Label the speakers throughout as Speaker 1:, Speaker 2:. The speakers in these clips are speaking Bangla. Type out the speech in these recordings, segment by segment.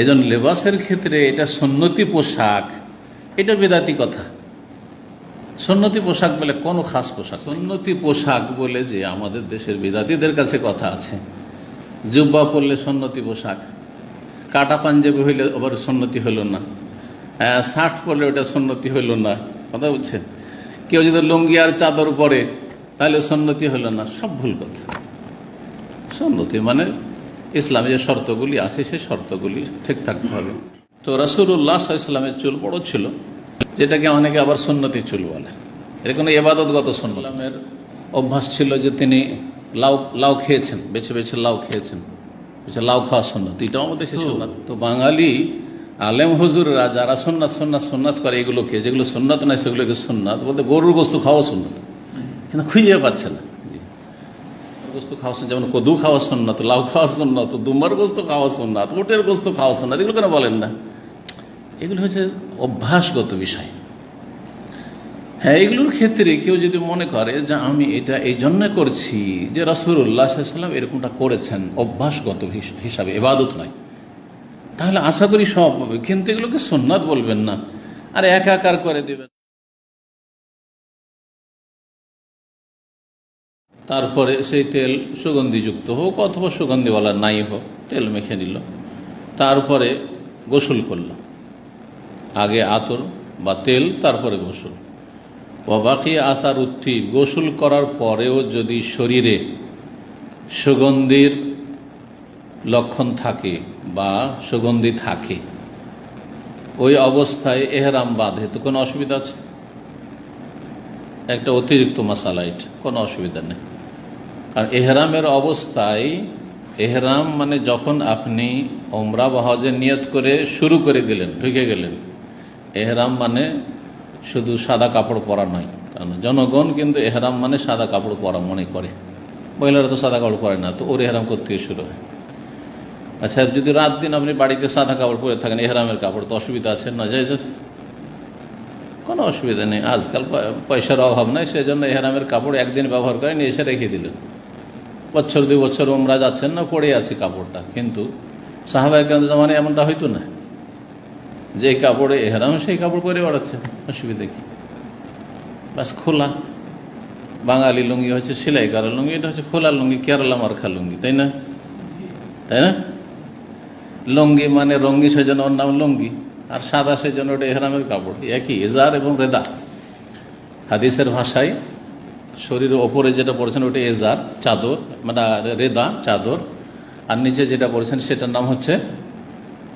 Speaker 1: এই জন্য লেবাসের ক্ষেত্রে এটা সন্নতি পোশাক, এটা বেদাতি কথা। সন্নতি পোশাক বলে কোনো খাস পোশাক সন্নতি পোশাক বলে যে আমাদের দেশের বেদাতিদের কাছে কথা আছে। জুব্বা পরলে সন্নতি পোশাক, কাটা পাঞ্জাবি হইলে আবার সন্নতি হইল না শার্ট পরলে ওটা সন্নতি হইল না, কথা বুঝছেন কেউ যদি লুঙ্গি আর চাদর পরে তাহলে সন্নতি হইল না, সব ভুল কথা। সন্নতি মানে ইসলামে যে শর্তগুলি আছে সেই শর্তগুলি ঠিক থাকতে হবে। তো রাসুল্লাহ ইসলামের চুল বড় ছিল যেটাকে অনেকে আবার সন্নতি চুল বলে। এটা কোনো এবাদতগত সন্ন্যলামের অভ্যাস ছিল যে তিনি লাউ লাউ খেয়েছেন বেছে বেছে লাউ খেয়েছেন। বেছে লাউ খাওয়া সন্ন্যত এটাও আমাদের দেশে সন্ন্যত তো বাঙালি আলেম হুজুররা যারা সন্ন্যাত সন্ন্যাত সন্ন্যাত করে এগুলোকে যেগুলো সন্ন্যত নয় সেগুলোকে সন্ন্যাত বলতে গরুর গোস্ত খাওয়া সন্ন্যত কিন্তু খুঁজে পাচ্ছে না। গোস্ত খাওয়া সুন্নাত, যেমন কদু খাওয়া সন্ন্যত লাউ খাওয়া সন্ন্যত দুমার গোস্ত খাওয়া সন্ন্যত উটের গোস্ত খাওয়া সন্ন্যত এগুলো কেন বলেন না? এগুলো হচ্ছে অভ্যাসগত বিষয়। হ্যাঁ এগুলোর ক্ষেত্রে কেউ যদি মনে করে যে আমি এটা এই জন্য করছি যে রসুল্লাহ সাল্লাম এরকমটা করেছেন অভ্যাসগত হিস- হিসাবে এবাদত নয়। তাহলে আশা করি সব হবে কিন্তু এগুলোকে সোননাথ বলবেন না। আর একাকার করে দেবেন। তারপরে সেই তেল সুগন্ধিযুক্ত হোক অথবা সুগন্ধিওয়ালা নাই হোক, তেল মেখে নিল। তারপরে গোসল করল। আগে আতর বা তেল, তারপরে গোসল। বাকি আসার উত্থি, গোসল করার পরেও যদি শরীরে সুগন্ধির লক্ষণ থাকে বা সুগন্ধি থাকে, ওই অবস্থায় এহরাম বাঁধে তো কোনো অসুবিধা আছে? একটা অতিরিক্ত মশালা এটা, কোনো অসুবিধা নেই। কারণ এহরামের অবস্থায়, এহরাম মানে যখন আপনি ওমরা বা নিয়ত করে শুরু করে দিলেন, ঢুকে গেলেন। এহরাম মানে শুধু সাদা কাপড় পরা নয়, কারণ জনগণ কিন্তু এহরাম মানে সাদা কাপড় পরা মনে করে। মহিলারা তো সাদা কাপড় পরে না, তো ওর এহরাম করতে শুরু হয়? আচ্ছা যদি রাত দিন আপনি বাড়িতে সাদা কাপড় পরে থাকেন, এহরামের কাপড় তো অসুবিধা আছে না, যাই আছে কোনো অসুবিধা নেই, আজকাল পয়সার অভাব নাই সেই জন্য এহরামের কাপড় একদিন ব্যবহার করেন এসে রেখে দিলেন। বছর, দুই বছর ওমরা যাচ্ছেন না, পড়ে আছে কাপড়টা। কিন্তু সাহাবাহিক জামানে এমনটা হইতো না। যে কাপড়ে এহরাম, সেই কাপড় পরে বেড়াচ্ছে অসুবিধা কি? বাস খোলা। বাঙালি লুঙ্গি হচ্ছে সেলাই করা লুঙ্গি, এটা হচ্ছে খোলা লুঙ্গি, কেরালা মার্খা লুঙ্গি, তাই না? তাই না? লুঙ্গি মানে রঙ্গি সেজন্য ওর নাম লুঙ্গি, আর সাদা সেজন্য ওটা এহরামের কাপড়। একই, এজার এবং রেদা। হাদিসের ভাষায় শরীরের ওপরে যেটা পড়েছেন ওটা এজার, চাদর মানে রেদা, চাদর। আর নিচে যেটা পড়েছেন, সেটার নাম হচ্ছে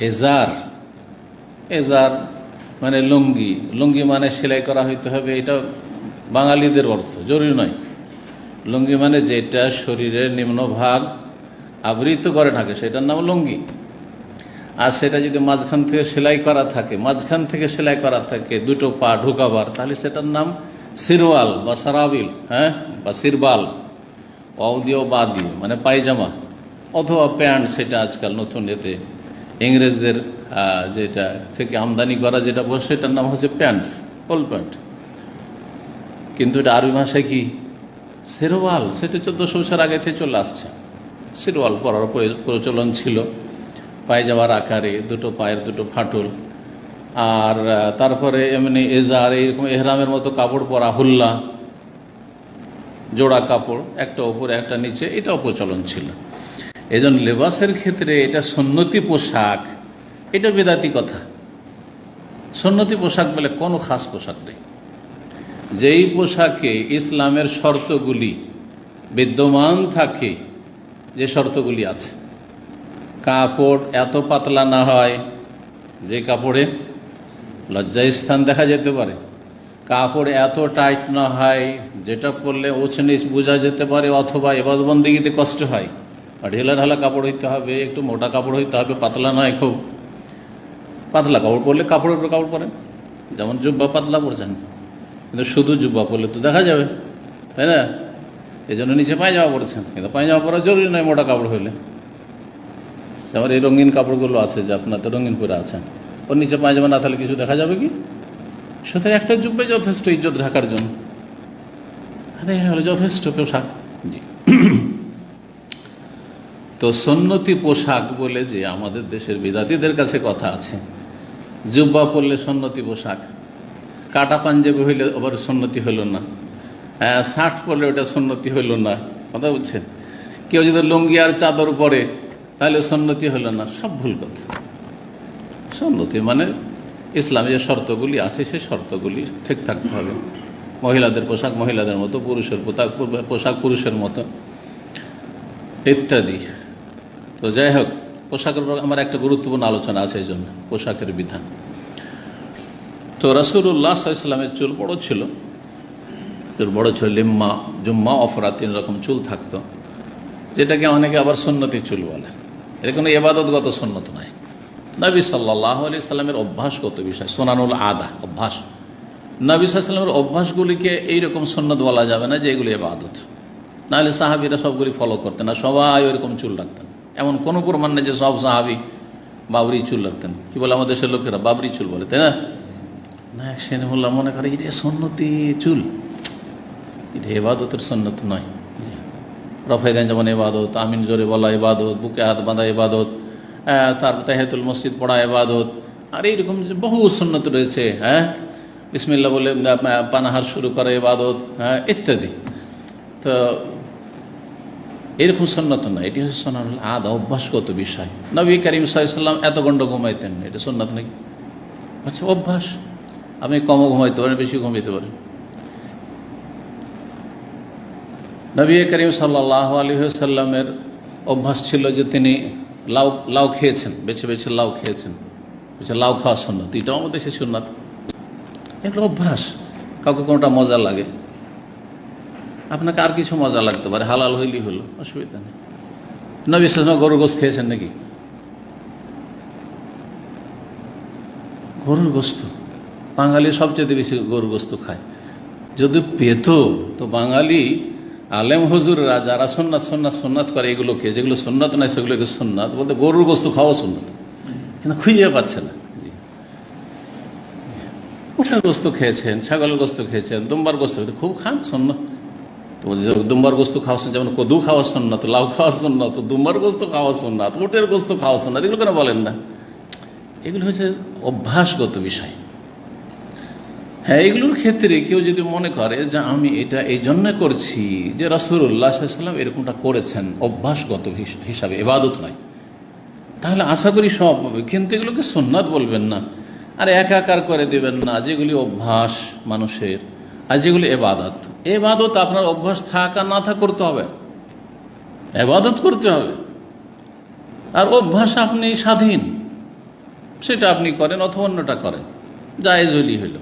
Speaker 1: এজার। এজার মানে লুঙ্গি। লুঙ্গি মানে সেলাই করা হইতে হবে, এটা বাঙালিদের অর্থ, জরুরি নয়। লুঙ্গি মানে যেটা শরীরের নিম্নভাগ আবৃত করে থাকে, সেটার নাম লুঙ্গি। আর সেটা যদি মাঝখান থেকে সেলাই করা থাকে, মাঝখান থেকে সেলাই করা থাকে, দুটো পা ঢুকাবার, তাহলে সেটার নাম সিরওয়াল বা সারাবিল হ্যাঁ? বা সিরবাল অদিও বা দিও মানে পায়জামা, অথবা প্যান্ট সেটা আজকাল নতুন এতে ইংরেজদের যেটা থেকে আমদানি করা যেটা বলে সেটার নাম হচ্ছে প্যান্ট, ফুল প্যান্ট। কিন্তু এটা আরবি ভাষায় কি? সেরওয়াল, সেটা চোদ্দশো বছর আগে থেকে চলে আসছে। সেরওয়াল পরার প্রচলন ছিল। পায়জামার আকারে দুটো পায়ের দুটো ফাটল আর তারপরে এমনি এজার এইরকম এহরামের মতো কাপড় পরা হুল্লা, জোড়া কাপড়, একটা ওপরে, একটা নিচে, এটাও প্রচলন ছিল। এই জন্য লেবাসের ক্ষেত্রে এটা সন্নতি পোশাক, এটা বেদাতি কথা। সন্নতি পোশাক বলে কোনো খাস পোশাক নেই। যেই পোশাকে ইসলামের শর্তগুলি বিদ্যমান থাকে, যে শর্তগুলি আছে। কাপড় এত পাতলা না হয় যে কাপড়ে লজ্জাস্থান দেখা যেতে পারে। কাপড় এত টাইট না হয়, যেটা পরলে উচনিচ বোঝা যেতে পারে, অথবা এবাদবন্দিগিতে কষ্ট হয়। ঢেলা ঢালা কাপড় হইতে হবে, একটু মোটা কাপড় হইতে হবে, পাতলা নয় খুব। পাতলা কাপড় পরলে কাপড়ের উপর কাপড় পরেন। যেমন জুব্বা পাতলা পরছেন। কিন্তু শুধু জুব্বা পরলে তো দেখা যাবে, তাই না? এই জন্য নিচে পায়জামা পড়ছেন কিন্তু পায়জামা পরা জরুরি নয় মোটা কাপড় হইলে। যেমন এই রঙিন কাপড়গুলো আছে যে আপনার তো রঙিন পরে আছেন। ওর নিচে পায়জামা না থাকলে কিছু দেখা যাবে কি? সুতরাং একটা জুব্বে যথেষ্ট ইজ্জত ঢাকার জন্য। আরে হলো যথেষ্ট পোশাক। জি। তো সন্নতি পোশাক বলে যে আমাদের দেশের বিদাতিদের কাছে কথা আছে। জুব্বা পরলে সন্নতি পোশাক, কাটা পাঞ্জাবি হইলে আবার সন্নতি হইল না। শার্ট পরলে ওটা সন্নতি হইল না। কথা বুঝছেন? কেউ যদি লুঙ্গি আর চাদর পরে, তাহলে সন্নতি হলো না। সব ভুল কথা। সন্নতি মানে ইসলামে যে শর্তগুলি আছে, সেই শর্তগুলি ঠিক থাকতে হবে। মহিলাদের পোশাক মহিলাদের মতো, পুরুষের পোশাক পোশাক পুরুষের মতো, ইত্যাদি। তো যাই হোক, পোশাকের আমার একটা গুরুত্বপূর্ণ আলোচনা আছে এই জন্য, পোশাকের বিধান। তো রাসুল্লাহ ইসলামের চুল বড় ছিল। চুল বড় ছিল, লিম্মা, জুম্মা অফরা তিন রকম চুল থাকতো। যেটাকে অনেকে আবার সন্নতি চুল বলে। এটা কোনো এবাদতগত সন্ন্যত নয়। নবী সাল্লাহ আলি সাল্লামের অভ্যাস অভ্যাসগত বিষয়? সোনানুল আদা, অভ্যাস। নবী সাল্লামের অভ্যাসগুলিকে এইরকম সন্ন্যত বলা যাবে না যে এগুলি এবাদত নাহলে সাহাবিরা সবগুলি ফলো করতেন না, সবাই ওইরকম চুল রাখতেন। এমন কোনো প্রমাণ নেই যে সব সাহাবি বাবরি চুল রাখতেন। কি বলে আমাদের দেশের লোকেরা? বাবরি চুল বলে, তাই না? না, এক সেনে বললাম মনে করে এটা সন্নতি চুল। এটা এবাদতের সন্ন্যত নয়। জি। রফাইদান যেমন এবাদত আমিন জোরে বলা এবাদত বুকে হাত বাঁধা এবাদত তারপর তাহেতুল মসজিদ পড়া এবাদত আর এইরকম বহু সন্ন্যত রয়েছে হ্যাঁ? বিসমিল্লা বলে পানাহার শুরু করা এবাদত হ্যাঁ ইত্যাদি। তো এরকম সন্ন্যত নয় এটি হচ্ছে সোনাল আদ, অভ্যাসগত বিষয়। নবী করিম সাল্লাম এত গণ্ড ঘুমাইতেন, এটা সন্ন্যত নাকি? আচ্ছা অভ্যাস। আপনি কমও ঘুমাইতে পারেন বেশি ঘুমাইতে পারেন। নবী করিম সাল্লাহ আলী সাল্লামের অভ্যাস ছিল যে তিনি লাউ লাউ খেয়েছেন, বেছে বেছে লাউ খেয়েছেন। বেছে লাউ খাওয়া সুন্নত, এটাও আমাদের দেশে সুন্নত। এগুলো অভ্যাস, কাউকে কোনোটা মজা লাগে। আপনাকে আর কিছু মজা লাগতে পারে, হালাল হইলেই হলো, অসুবিধা নেই। নবী না গরুর গোস্ত খেয়েছেন নাকি? গরুর গোস্ত। বাঙালি সবচেয়ে বেশি গরুর গোস্ত খায়। যদি পেত, তো বাঙালি আলেম হুজুররা যারা সোননাথ সোননাথ সোননাথ করে এগুলোকে, যেগুলো সোননাথ নয় সেগুলোকে সোননাথ বলতে গরুর গোস্ত খাওয়া সোননাথ কিন্তু খুঁজে পাচ্ছে না। উঠার গোস্ত খেয়েছেন, ছাগলের গোস্ত খেয়েছেন, দুম্বার গোস্ত খুব খান সন্ন্যত তো দুম্বার গোস্ত খাওয়া যেমন কদু খাওয়া সন্ন্যত লাউ খাওয়া সন্ন্যত দুম্বার গোস্ত খাওয়া সন্ন্যত উটের গোস্ত খাওয়া সন্ন্যত এগুলো কেন বলেন না? এগুলো হচ্ছে অভ্যাসগত বিষয়। হ্যাঁ এগুলোর ক্ষেত্রে কেউ যদি মনে করে যে আমি এটা এই জন্য করছি যে রসুল্লাহ সাল্লাম এরকমটা করেছেন, অভ্যাসগত হিস- হিসাবে এবাদত নয়। তাহলে আশা করি সব হবে, কিন্তু এগুলোকে সোননাথ বলবেন না। আর একাকার করে দেবেন না, যেগুলি অভ্যাস মানুষের, আর যেগুলি এবাদত। এবাদত আপনার অভ্যাস থাক না থাক করতে হবে। এবাদত করতে হবে। আর অভ্যাস আপনি স্বাধীন। সেটা আপনি করেন অথবা অন্যটা করেন। জায়েজ হইলি হইল।